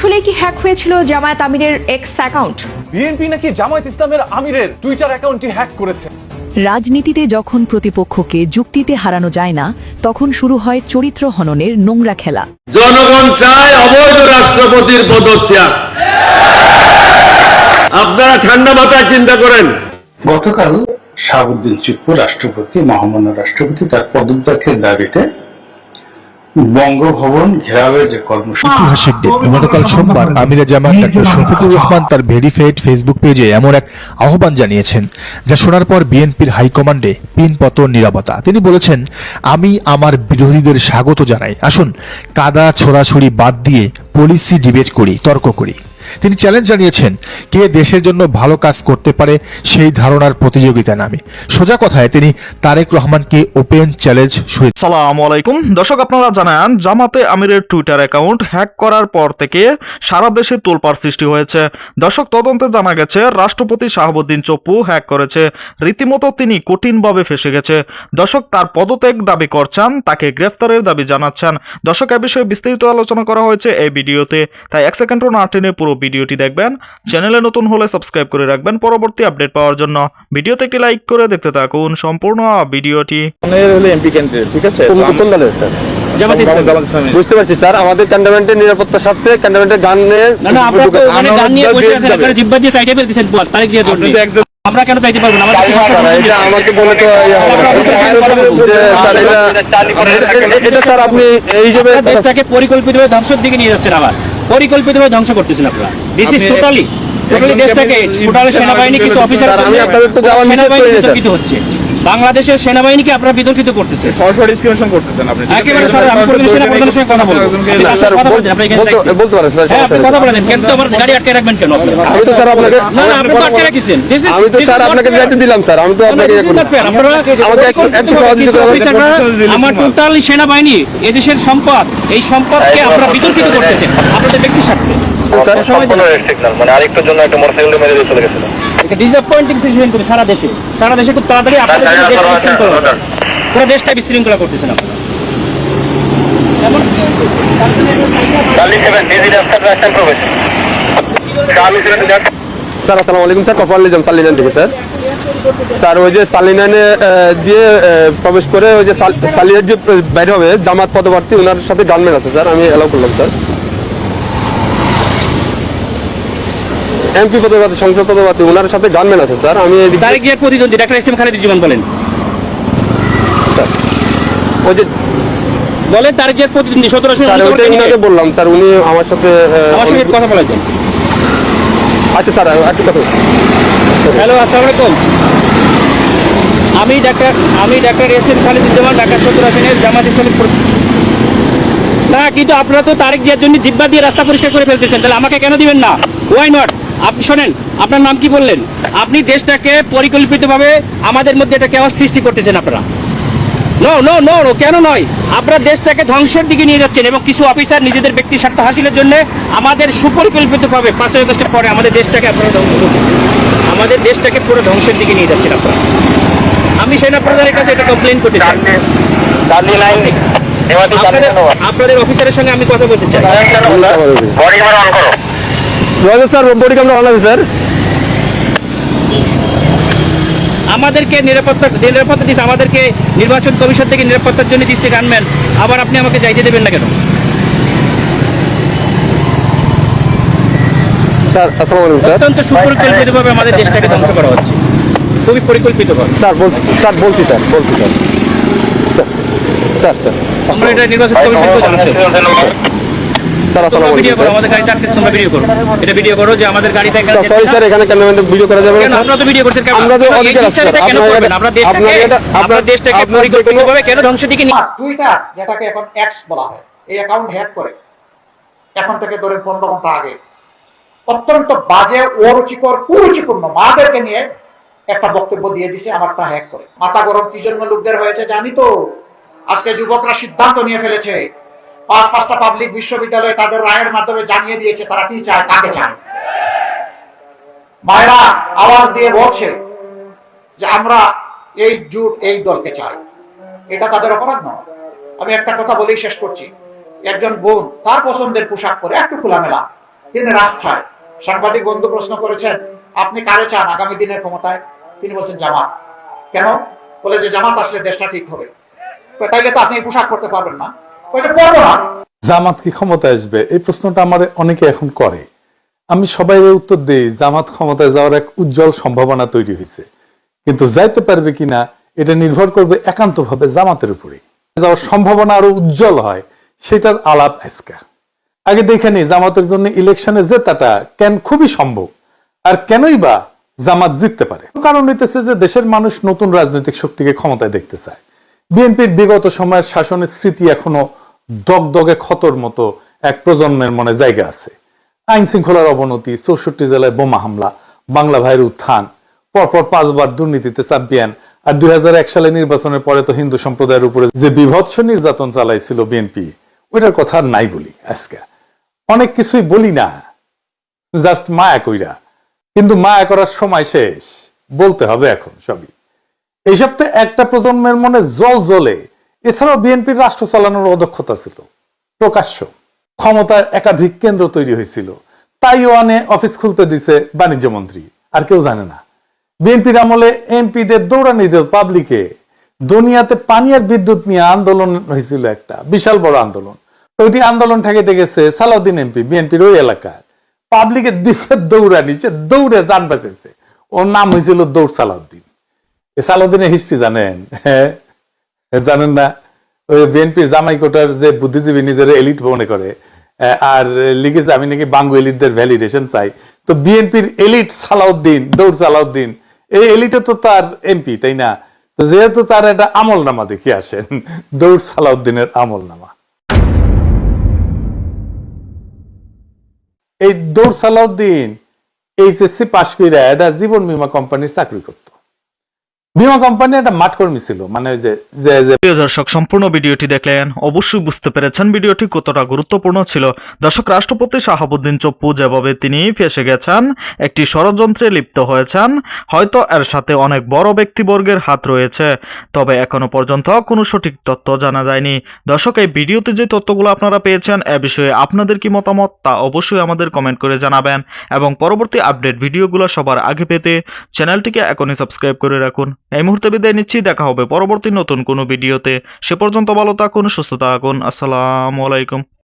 আসলে কি হ্যাক হয়েছিল জামায়াত আমিরের এক্স অ্যাকাউন্ট বিএনপি নাকি জামায়াত ইসলামের আমিরের টুইটার অ্যাকাউন্টটি হ্যাক করেছে। রাজনীতিতে যখন প্রতিপক্ষকে যুক্তিতে হারানো যায় না তখন শুরু হয় চরিত্র হননের নোংরা খেলা। জনগণ চায় অবৈধ রাষ্ট্রপতির পদত্যাগ। আপনারা ঠান্ডা মাথায় চিন্তা করেন। গতকাল শাহাবুদ্দিন চুপ্পু রাষ্ট্রপতি মহামান্য রাষ্ট্রপতি তার পদত্যাগের দাবিতে বঙ্গভবন ঘেরাওয়ের যে কর্মসূচি। ঐতিহাসিক দিন গতকাল সোমবার আমিরা জামান ডাক্তার শফিকুর রহমান তার ভেরিফাইড ফেসবুক পেজে এমন এক আহ্বান জানিয়েছেন যা শোনার পর বিএনপির হাইকমান্ডে পিন পতন নিরাপত্তা তিনি বলেছেন আমি আমার বিরোধীদের স্বাগত জানাই। আসুন কাদা ছোড়াছুড়ি বাদ দিয়ে পলিসি ডিবেট করি তর্ক করি। তিনি চ্যালেঞ্জ জানিয়েছেন, কে দেশের জন্য ভালো কাজ করতে পারে সেই ধারণার প্রতিযোগিতা নামে। সোজা কথায় তিনি তারেক রহমানকে ওপেন চ্যালেঞ্জ শুরু সালাম আলাইকুম। দর্শক, আপনারা জানান, জামাতে আমিরের টুইটার অ্যাকাউন্ট হ্যাক করার পর থেকে সারা দেশে তোলপাড় সৃষ্টি হয়েছে। দর্শক, তদন্তে জানা গেছে, রাষ্ট্রপতি শাহাবুদ্দিন চপ্পু হ্যাক করেছে। রীতিমতো তিনি কঠিনভাবে ফেসে গেছে। দর্শক, তার পদত্যাগ দাবি করছেন, তাকে গ্রেফতারের দাবি জানাচ্ছেন। দর্শক, এ বিষয়ে বিস্তারিত আলোচনা করা হয়েছে এই ভিডিওতে। তাই এক সেকেন্ডও না টেনে পুরো ভিডিওটি দেখবেন। চ্যানেলে নতুন হলে সাবস্ক্রাইব করে রাখবেন পরবর্তী আপডেট পাওয়ার জন্য। ভিডিওতে একটি লাইক করে দেখতে থাকুন সম্পূর্ণ ভিডিওটি। কোন দলের স্যার? বুঝতে পারছি স্যার। আমাদের ক্যান্টনমেন্টের নিরাপত্তার স্বার্থে ক্যান্টনমেন্টের গানের গান নিয়ে বসে আছেন। আপনারা জিব্বা দিয়ে সাইডে ফেলতেছেন তারিখ দিয়ে জন্য আমরা কেন চাইতে পারব না? আমাকে বলে তো ইয়ে এটা স্যার আপনি এই হিসেবে আপনারা দেশটাকে পরিকল্পিতভাবে ধ্বংসের দিকে নিয়ে যাচ্ছেন আবার। পরিকল্পিতভাবে ধ্বংস করতেছেন আপনারা। দিস ইজ টোটালি টোটালি দেশটাকে টোটালি সেনাবাহিনী কিছু অফিসার আমি আপনাদের তো যাওয়ার নিষেধ। বিতর্কিত হচ্ছে। বাংলাদেশের সেনাবাহিনীকে আপনারা বিতর্কিত করতেছে। একেবারে স্যার আমি পরিবেশ সেনা প্রধানের সঙ্গে কথা বলব। স্যার আপনি বলতে বলতে পারেন স্যার হ্যাঁ আপনি কথা বলেন কেন তো আমার গাড়ি আটকে রাখবেন কেন আপনি? আমি তো স্যার আপনাকে না না আপনি তো আটকে রাখছেন। আমি তো স্যার আপনাকে. যাইতে দিলাম স্যার আমি তো আপনাকে fair. আপনারা আমাকে একটু একটু সহযোগিতা করবেন। আমার টোটাল সেনাবাহিনী এদেশের সম্পদ এই সম্পদকে আপনারা বিতর্কিত করতেছেন। আপনাদের ব্যক্তি স্বার্থে। স্যার সময় দিন। মানে আরেকটার জন্য একটা মোটরসাইকেল মেরে দিয়ে চলে গেছিল এটা ডিসঅ্যাপয়েন্টিং সিচুয়েশন কিন্তু সারা দেশে। সারা দেশে খুব তাড়াতাড়ি আপনাদের দেশ বিশৃঙ্খলা পুরো দেশটা বিশৃঙ্খলা করতেছেন আপনারা। এমন স্যার আসসালামু আলাইকুম স্যার। কপাল নিজাম সালিনান থেকে স্যার। স্যার ওই যে সালিনানে দিয়ে প্রবেশ করে ওই যে সাল- সালিনার যে বাইরে হবে জামাত পদপ্রার্থী ওনার সাথে গানম্যান আছে স্যার। আমি এলাও করলাম স্যার। এমপি পদপ্রার্থী সংসদ পদপ্রার্থী ওনার সাথে গানম্যান আছে স্যার। আমি তারেক জিয়ার প্রতিদ্বন্দ্বী ডাক্তার এস এম খালিদুজ্জামান বলেন। ওই যে বলেন তারেক জিয়ার প্রতিদ্বন্দ্বী সতেরো স্যার ওনাকে বললাম স্যার উনি আমার সাথে আমার সঙ্গে কথা বলেছেন আচ্ছা স্যার একটু কথা। হ্যালো আসসালামু আলাইকুম। আমি ডাক্তার আমি doctor S M Khaliduzzaman Dhaka সত্তর আসনের জামাত না কিন্তু আপনারা তো তারেক জিয়ার জন্য জিব্বা দিয়ে রাস্তা পরিষ্কার করে ফেলতেছেন তাহলে আমাকে কেন দিবেন না? ওয়াই নট আপনি শোনেন আপনার নাম কি বললেন? আপনি দেশটাকে পরিকল্পিতভাবে আমাদের মধ্যে একটা কেউ সৃষ্টি করতেছেন আপনারা। নো নো নো নো কেন নয়? আপনারা দেশটাকে ধ্বংসের দিকে নিয়ে যাচ্ছেন এবং কিছু অফিসার নিজেদের ব্যক্তি স্বার্থ হাসিলের জন্য আমাদের সুপরিকল্পিতভাবে পাঁচই আগস্টের পরে আমাদের দেশটাকে আপনারা ধ্বংস করতেছেন আমাদের দেশটাকে পুরো ধ্বংসের দিকে নিয়ে যাচ্ছেন আপনারা। আমি সেনা প্রধানের কাছে এটা কমপ্লেন করতে চাই। আপনাদের আপনাদের অফিসারের সঙ্গে আমি কথা বলতে চাই। রয়েছে স্যার বডি ক্যামেরা অন আছে স্যার? আমাদেরকে নিরাপত্তা নিরাপত্তা দিচ্ছে আমাদেরকে নির্বাচন কমিশন থেকে নিরাপত্তার জন্য দিচ্ছে গানম্যান আবার আপনি আমাকে যাইতে দেবেন না কেন? স্যার আসসালামু আলাইকুম স্যার। অত্যন্ত সুপরিকল্পিতভাবে আমাদের দেশটাকে ধ্বংস করা হচ্ছে। খুবই পরিকল্পিতভাবে। স্যার বলছি স্যার বলছি স্যার বলছি স্যার। স্যার স্যার স্যার আমরা এটা নির্বাচন কমিশনকে জানাতে। স্যার আসসালামু ভিডিও করো আমাদের গাড়িতে আটকে তোমরা ভিডিও করো। এটা ভিডিও করো যে আমাদের গাড়িতে স্যার সরি স্যার এখানে কেন ভিডিও করা যাবে না আপনারা তো ভিডিও করছেন কেন? আমরা তো অধিকার আছে, স্যার। আপনারা- দেশটাকে আপনারা এটা- আমরা আপনার- দেশটাকে আপনার যে কোনো- পরিকল্পিতভাবে কেন ধ্বংসের দিকে নিয়ে টুইটার যেটাকে এখন এক্স বলা হয় এই অ্যাকাউন্ট হ্যাক করে এখন থেকে ধরেন পনেরো ঘণ্টা আগে অত্যন্ত বাজে অরুচিকর কুরুচিপূর্ণ মাদেরকে নিয়ে একটা বক্তব্য দিয়ে দিছে আমারটা হ্যাক করে। মাথা গরম কি জন্য লোকদের হয়েছে জানি তো? আজকে যুবকরা সিদ্ধান্ত নিয়ে ফেলেছে। পাঁচ পাঁচটা পাবলিক বিশ্ববিদ্যালয়ে তাদের রায়ের মাধ্যমে জানিয়ে দিয়েছে তারা কি চায়, কাকে চায়। মায়েরা আওয়াজ দিয়ে বলছে যে আমরা এই জুট, এই দলকে চাই। এটা তাদের অপরাধ নয়। আমি একটা কথা বলেই শেষ করছি। একজন বোন তার পছন্দের পোশাক পরে একটু খোলামেলা, তিনি রাস্তায় সাংবাদিক বন্ধু প্রশ্ন করেছেন, আপনি কারে চান আগামী দিনের ক্ষমতায়? তিনি বলছেন, জামাত। কেন? বলে যে, জামাত আসলে দেশটা ঠিক হবে। তাইলে তো আপনি পোশাক করতে পারবেন না। জামাত কি ক্ষমতায় আসবে? এই প্রশ্নটা আমার অনেকে এখন করে। আমি সবাই উত্তর দিই, জামাত ক্ষমতায় যাওয়ার এক উজ্জ্বল সম্ভাবনা তৈরি হয়েছে। কিন্তু যাইতে পারবে কিনা, এটা নির্ভর করবে একান্তভাবে জামাতের উপরে। যাওয়ার সম্ভাবনা আরও উজ্জ্বল হয়, সেটার আলাপ আজকা। আগে দেখে নি জামাতের জন্য ইলেকশনে জেতাটা কেন খুবই সম্ভব, আর কেনই বা জামাত জিততে পারে? কারণ হইতেছে যে দেশের মানুষ নতুন রাজনৈতিক শক্তিকে ক্ষমতায় দেখতে চায়। বিএনপির বিগত সময়ের শাসনের স্মৃতি এখনও দগদগে ক্ষতর মতো এক প্রজন্মের মনে জায়গা আছে। আইন শৃঙ্খলার অবনতি, চৌষট্টি জেলায় বোমা হামলা, বাংলা ভাইয়ের উত্থান, পরপর পাঁচবার দুর্নীতিতে চ্যাম্পিয়ন আর দুই সালে নির্বাচনের পরে তো হিন্দু সম্প্রদায়ের উপরে যে বিভৎস নির্যাতন চালাইছিল বিএনপি, ওইটার কথা নাই বলি আজকে। অনেক কিছুই বলি না, জাস্ট মায়া কইরা। কিন্তু মায়া করার সময় শেষ, বলতে হবে এখন সবই। এই সপ্তাহে একটা প্রজন্মের মনে জল জ্বলে এছাড়াও বিএনপির রাষ্ট্র চালানোর অদক্ষতা ছিল, প্রকাশ্য। ক্ষমতার একাধিক কেন্দ্র তৈরি হয়েছিল। তাইওয়ানে অফিস খুলতে দিছে বাণিজ্য মন্ত্রী, আর কেউ জানে না। বিএনপির আমলে এমপিদের দৌড়ানি দিল পাবলিকে দুনিয়াতে পানি আর বিদ্যুৎ নিয়ে আন্দোলন হয়েছিল একটা, বিশাল বড় আন্দোলন। ওইটি আন্দোলন ঠেকাইতে গেছে সালাউদ্দিন এমপি, বিএনপির ওই এলাকায়। পাবলিকের দিছে দৌড়ানি, সে দৌড়ে যান বাঁচেছে ওর নাম হয়েছিল দৌড় সালাউদ্দিন। সালাউদ্দিনের হিস্ট্রি জানেন? হ্যাঁ জানেন না, ওই বিএনপি জামাই কোটার যে বুদ্ধিজীবী নিজের এলিট মনে করে আর লিখেছে আমি নাকি বাঙ্গু এলিটদের ভ্যালিডেশন চাই। তো বিএনপির এলিট সালাউদ্দিন, দৌড় সালাউদ্দিন, এই এলিটে তো তার এমপি তাই না? তো যেহেতু তার একটা আমল নামা দেখে আসেন, দৌড় সালাউদ্দিনের আমল নামা এই দৌড় সালাউদ্দিন, এইচএসসি পাশ করে একটা জীবন বীমা কোম্পানির চাকরি করত। বীমা কোম্পানি একটা মাঠ কর্মী ছিল মানে যে যে যে প্রিয় দর্শক, সম্পূর্ণ ভিডিওটি দেখলেন, অবশ্যই বুঝতে পেরেছেন ভিডিওটি কতটা গুরুত্বপূর্ণ ছিল। দর্শক, রাষ্ট্রপতি শাহাবুদ্দিন চপ্পু যেভাবে তিনি ফেসে গেছেন, একটি ষড়যন্ত্রে লিপ্ত হয়েছেন, হয়তো এর সাথে অনেক বড় ব্যক্তিবর্গের হাত রয়েছে, তবে এখনও পর্যন্ত কোনো সঠিক তথ্য জানা যায়নি। দর্শক, এই ভিডিওতে যে তথ্যগুলো আপনারা পেয়েছেন, এ বিষয়ে আপনাদের কি মতামত, তা অবশ্যই আমাদের কমেন্ট করে জানাবেন, এবং পরবর্তী আপডেট ভিডিওগুলো সবার আগে পেতে চ্যানেলটিকে এখনই সাবস্ক্রাইব করে রাখুন। এই মুহূর্তে বিদায় নিচ্ছি, দেখা হবে পরবর্তী নতুন কোনো ভিডিওতে। সে পর্যন্ত ভালো থাকুন, সুস্থ থাকুন। আসসালামু আলাইকুম।